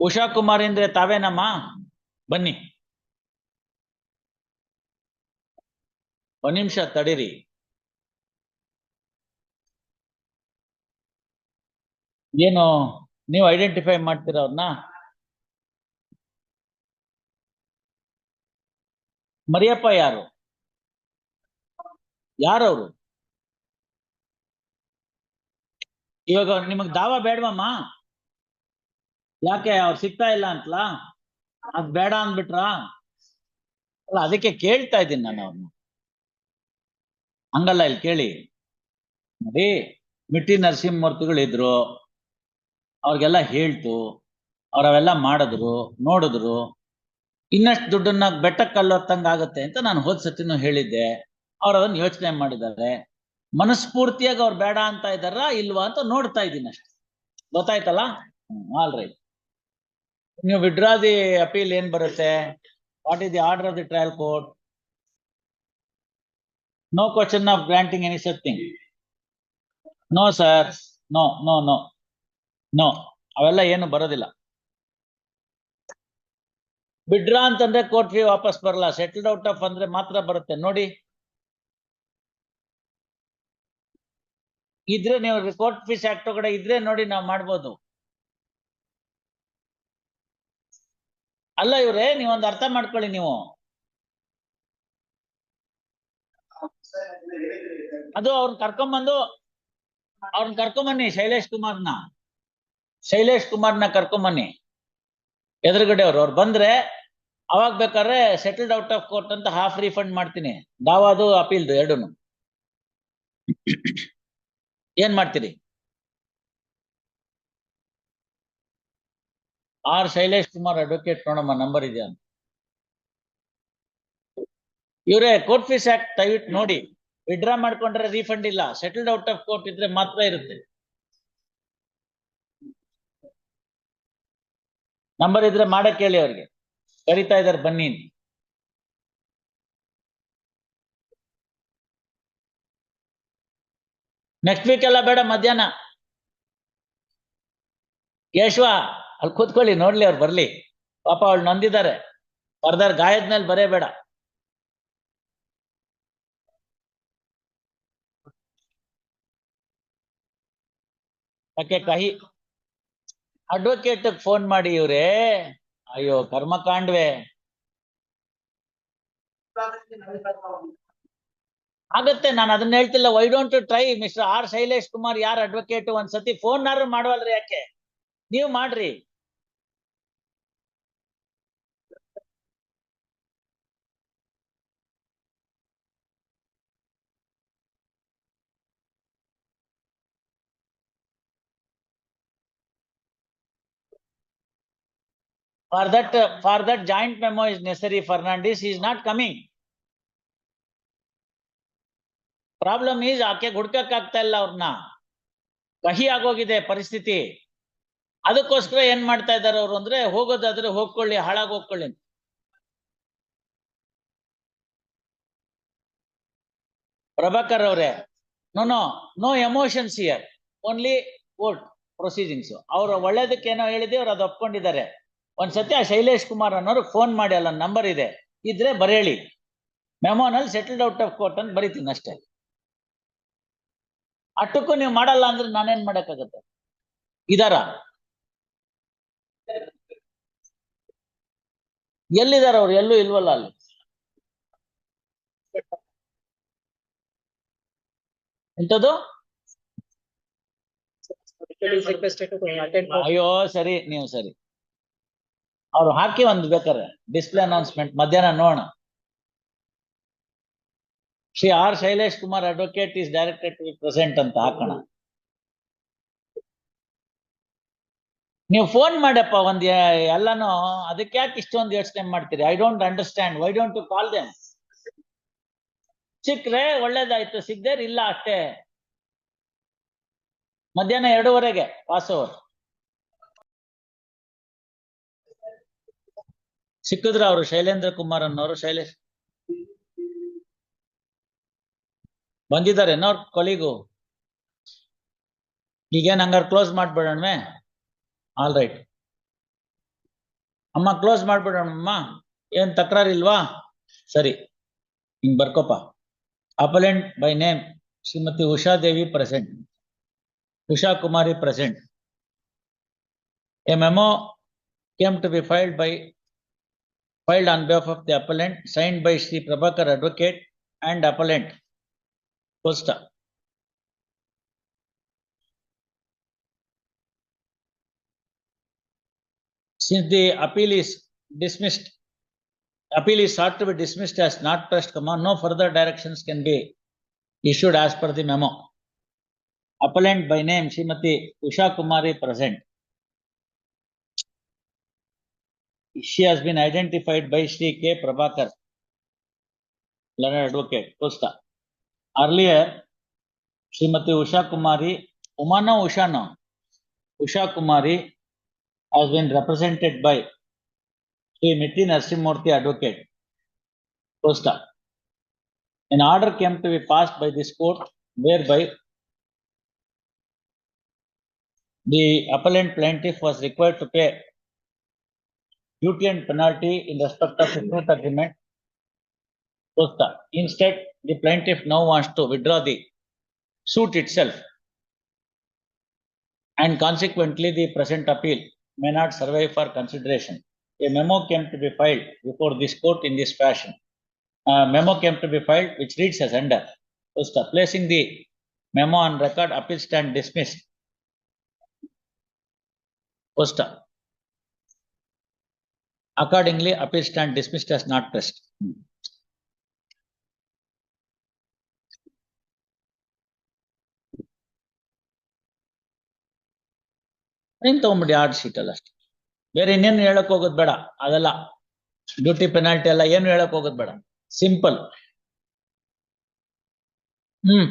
ಉಷಾ ಕುಮಾರ್ ಅಂದ್ರೆ ತಾವೇನಮ್ಮ ಬನ್ನಿ. ಒಂದ್ ನಿಮಿಷ ತಡೀರಿ. ಏನು, ನೀವು ಐಡೆಂಟಿಫೈ ಮಾಡ್ತೀರ ಅವ್ರನ್ನ ಮರಿಯಪ್ಪ ಯಾರು? ಯಾರವರು? ಇವಾಗ ನಿಮಗ್ ದಾವ ಬೇಡವಮ್ಮ? ಯಾಕೆ ಅವ್ರು ಸಿಗ್ತಾ ಇಲ್ಲ ಅಂತಲಾ? ಅದ್ ಬೇಡ ಅಂದ್ಬಿಟ್ರಾ? ಅಲ್ಲ, ಅದಕ್ಕೆ ಕೇಳ್ತಾ ಇದ್ದೀನಿ ನಾನು ಅವ್ರನ್ನ ಹಂಗಲ್ಲ, ಇಲ್ಲಿ ಕೇಳಿ. ನೋಡಿ, ಮಿಟ್ಟಿ ನರಸಿಂಹಮೂರ್ತಿಗಳು ಇದ್ರು. ಅವ್ರಿಗೆಲ್ಲ ಹೇಳ್ತು. ಅವ್ರವೆಲ್ಲ ಮಾಡಿದ್ರು, ನೋಡಿದ್ರು. ಇನ್ನಷ್ಟು ದುಡ್ಡನ್ನ ಬೆಟ್ಟಕ್ಕೆ ಕಲ್ಲೊತ್ತಂಗ ಆಗತ್ತೆ ಅಂತ ನಾನು ಹೋದ್ ಸತಿನೂ ಹೇಳಿದ್ದೆ. ಅವ್ರು ಅದನ್ನ ಯೋಚನೆ ಮಾಡಿದ್ದಾರೆ. ಮನಸ್ಫೂರ್ತಿಯಾಗಿ ಅವ್ರು ಬೇಡ ಅಂತ ಇದ್ದಾರಾ, ಇಲ್ವಾ ಅಂತ ನೋಡ್ತಾ ಇದ್ದೀನಿ ಅಷ್ಟೇ. ಗೊತ್ತಾಯ್ತಲ್ಲ? ಆಲ್ ರೈಟ್ ನೀವು ವಿಡ್ರಾ ದಿ ಅಪೀಲ್ ಏನ್ ಬರುತ್ತೆ? What is the order of the trial court no question of granting any such thing no sir no no no no ಅವೆಲ್ಲ ಏನು ಬರೋದಿಲ್ಲ. ಬಿಡ್ರಾ ಅಂತಂದ್ರೆ ಕೋರ್ಟ್ ಫೀ ವಾಪಸ್ ಬರಲ್ಲ. ಸೆಟಲ್ಡ್ ಔಟ್ ಆಫ್ ಅಂದ್ರೆ ಮಾತ್ರ ಬರುತ್ತೆ. ನೋಡಿ. ಇದ್ರೆ ನೀವು ಕೋರ್ಟ್ ಫೀಸ್ ಆಕ್ಟ್ ಒಳಗಡೆ ಇದ್ರೆ ನೋಡಿ ನಾವು ಮಾಡ್ಬೋದು. ಅಲ್ಲ ಇವ್ರೆ ನೀವೊಂದು ಅರ್ಥ ಮಾಡ್ಕೊಳ್ಳಿ ನೀವು. ಅದು ಅವ್ರನ್ನ ಕರ್ಕೊಂಬಂದು ಅವ್ರನ್ನ ಕರ್ಕೊಂಬನ್ನಿ ಶೈಲೇಶ್ ಕುಮಾರ್ನ. ಶೈಲೇಶ್ ಕುಮಾರ್ನ ಕರ್ಕೊಂಬನ್ನಿ. ಎದುರುಗಡೆ ಅವ್ರು ಅವ್ರು ಬಂದ್ರೆ ಅವಾಗ ಬೇಕಾದ್ರೆ ಸೆಟಲ್ಡ್ ಔಟ್ ಆಫ್ ಕೋರ್ಟ್ ಅಂತ ಹಾಫ್ ರೀಫಂಡ್ ಮಾಡ್ತೀನಿ. ದಾವಾದು, ಅಪೀಲ್ದು ಎರಡೂನು. ಏನ್ ಮಾಡ್ತೀರಿ? ಆರ್ ಶೈಲೇಶ್ ಕುಮಾರ್ ಅಡ್ವೊಕೇಟ್ ನೋಡಮ್ಮ ನಂಬರ್ ಇದೆಯಾ ಅಂತ. ಇವರೇ ಕೋರ್ಟ್ ಫೀಸ್ ಆಕ್ಟ್ ದಯವಿಟ್ಟು ನೋಡಿ ವಿಡ್ರಾ ಮಾಡ್ಕೊಂಡ್ರೆ ರೀಫಂಡ್ ಇಲ್ಲ ಸೆಟಲ್ಡ್ ಔಟ್ ಆಫ್ ಕೋರ್ಟ್ ಇದ್ರೆ ಮಾತ್ರ ಇರುತ್ತೆ. ನಂಬರ್ ಇದ್ರೆ ಮಾಡಕ್ ಹೇಳಿ ಅವ್ರಿಗೆ. ಕರಿತಾ ಇದಾರೆ, ಬನ್ನಿ ನೆಕ್ಸ್ಟ್ ವೀಕ್ ಎಲ್ಲ ಬೇಡ, ಮಧ್ಯಾಹ್ನ. ಯಶ್ವ ಅಲ್ಲಿ ಕೂತ್ಕೊಳ್ಳಿ, ನೋಡ್ಲಿ ಅವ್ರು ಬರ್ಲಿ. ಪಾಪ ಅವಳು ನೊಂದಿದ್ದಾರೆ. ಬರ್ದಾರ್ ಗಾಯದ ಮೇಲೆ ಬರೇ ಬೇಡ ಯಾಕೆ ಕಹಿ? ಅಡ್ವೊಕೇಟ್ ಫೋನ್ ಮಾಡಿ ಇವ್ರೆ. ಅಯ್ಯೋ ಕರ್ಮ ಕಾಂಡ್ವೆ ಆಗತ್ತೆ, ನಾನು ಅದನ್ನ ಹೇಳ್ತಿಲ್ಲ. Why don't try mister R Shailesh Kumar ಯಾರ್ ಅಡ್ವೊಕೇಟ್ ಒಂದ್ಸತಿ? ಫೋನ್ ನಾರು ಮಾಡವಲ್ರಿ ಯಾಕೆ? ನೀವು ಮಾಡ್ರಿ. For that, uh, for that joint memo is necessary, Fernandez, he is not coming. Problem is ಆಕೆ ಹುಡ್ಕಕ್ ಆಗ್ತಾ ಇಲ್ಲ ಅವ್ರನ್ನ ಕಹಿ ಆಗೋಗಿದೆ ಪರಿಸ್ಥಿತಿ. ಅದಕ್ಕೋಸ್ಕರ ಏನ್ ಮಾಡ್ತಾ ಇದಾರೆ ಅವ್ರು ಅಂದ್ರೆ ಹೋಗೋದಾದ್ರೆ ಹೋಗ್ಕೊಳ್ಳಿ ಹಾಳಾಗ್ ಹೋಗ್ಕೊಳ್ಳಿ. ಪ್ರಭಾಕರ್ ಅವರೇ no no no emotions here only court proceedings ಅವ್ರು ಒಳ್ಳೇದಕ್ಕೆ ಏನೋ ಹೇಳಿದೆ ಅವ್ರು ಅದು ಒಪ್ಕೊಂಡಿದ್ದಾರೆ. ಒಂದ್ಸತಿ ಆ ಶೈಲೇಶ್ ಕುಮಾರ್ ಅನ್ನೋರು ಫೋನ್ ಮಾಡಿ ಅಲ್ಲ ನಂಬರ್ ಇದೆ, ಇದ್ರೆ ಬರೇಳಿ. ಮೆಮೋನಲ್ಲಿ ಸೆಟಲ್ಡ್ ಔಟ್ ಆಫ್ ಕೋರ್ಟ್ ಅಂತ ಬರೀತೀನಿ ಅಷ್ಟೇ. ಅಟ್ಟಕ್ಕೂ ನೀವು ಮಾಡಲ್ಲ ಅಂದ್ರೆ ನಾನೇನ್ ಮಾಡಕ್ಕಾಗತ್ತೆ? ಇದಾರ? ಎಲ್ಲಿದಾರ ಅವ್ರು? ಎಲ್ಲೂ ಇಲ್ವಲ್ಲ ಅಲ್ಲಿ? for ಅಯ್ಯೋ, ಸರಿ, ನೀವು ಸರಿ. ಅವ್ರು ಹಾಕಿ ಒಂದು ಬೇಕಾರೆ ಡಿಸ್ಪ್ಲೇ ಅನೌನ್ಸ್ಮೆಂಟ್ ಮಧ್ಯಾಹ್ನ ನೋಡೋಣ. Shri R Shailesh Kumar advocate is directed to present ಅಂತ ಹಾಕೋಣ. ನೀವು ಫೋನ್ ಮಾಡಪ್ಪ ಒಂದ್ ಎಲ್ಲಾನು ಅದಕ್ಕೆ ಯಾಕೆ ಇಷ್ಟೊಂದು ಯೋಚನೆ ಮಾಡ್ತೀರಿ? I don't understand why don't to call them ಸಿಕ್ಕ್ರೆ ಒಳ್ಳೇದಾಯ್ತು. ಸಿಗ್ದೇರ್ ಇಲ್ಲ ಅಷ್ಟೇ. ಮಧ್ಯಾಹ್ನ ಎರಡೂವರೆಗೆ ಪಾಸ್ ಓವರ್ ಸಿಕ್ಕಿದ್ರ ಅವರು ಶೈಲೇಂದ್ರ ಕುಮಾರ್ ಅನ್ನೋರು ಶೈಲೇಶ್ ಬಂದಿದ್ದಾರೆ ಅವ್ರ ಕೊಲಿಗು ಈಗೇನ್ ಹಂಗಾರ ಕ್ಲೋಸ್ ಮಾಡ್ಬೇಡಣ್ವೆ? ಆಲ್ ರೈಟ್ ಅಮ್ಮ ಕ್ಲೋಸ್ ಮಾಡ್ಬಿಡೋಣಮ್ಮ. ಏನ್ ತಕರಾರಿಲ್ವಾ? ಸರಿ. ಹಿಂಗ್ ಬರ್ಕೋಪ appellant by name. Shrimati Ushadevi present. Usha Kumari present. A memo came to be filed by filed on behalf of the appellant, signed by Sri Prabhakar Advocate and appellant. Costa. Since the appeal is dismissed, appeal is sought to be dismissed as not pressed, comma, no further directions can be issued as per the memo. Appellant by name Srimati Usha Kumari present. She has been identified by Shri K. Prabhakar, learned advocate, Costa. Earlier, Srimati Usha Kumari, Umana Usha no, Usha Kumari has been represented by Sri Miti Narsimurthy Advocate, Costa. An order came to be passed by this court whereby the appellant plaintiff was required to pay duty and penalty in respect of the fruit agreement. Instead, the plaintiff now wants to withdraw the suit itself. And consequently, the present appeal may not survive for consideration. A memo came to be filed before this court in this fashion. A memo came to be filed which reads as under. Costa. Placing the memo on record, appeal stand dismissed. Costa. Accordingly, appeal stand dismissed as not pressed. ಏನ್ ತಗೊಂಬಿಡಿ order sheet ಅಲ್ಲ ಅಷ್ಟೇ. ಬೇರೆ ಇನ್ನೇನು ಹೇಳಕ್ ಹೋಗೋದ್ ಬೇಡ. ಅದೆಲ್ಲ duty penalty ಎಲ್ಲ ಏನು ಹೇಳಕ್ ಹೋಗೋದು ಬೇಡ. ಸಿಂಪಲ್ ಹ್ಮ್.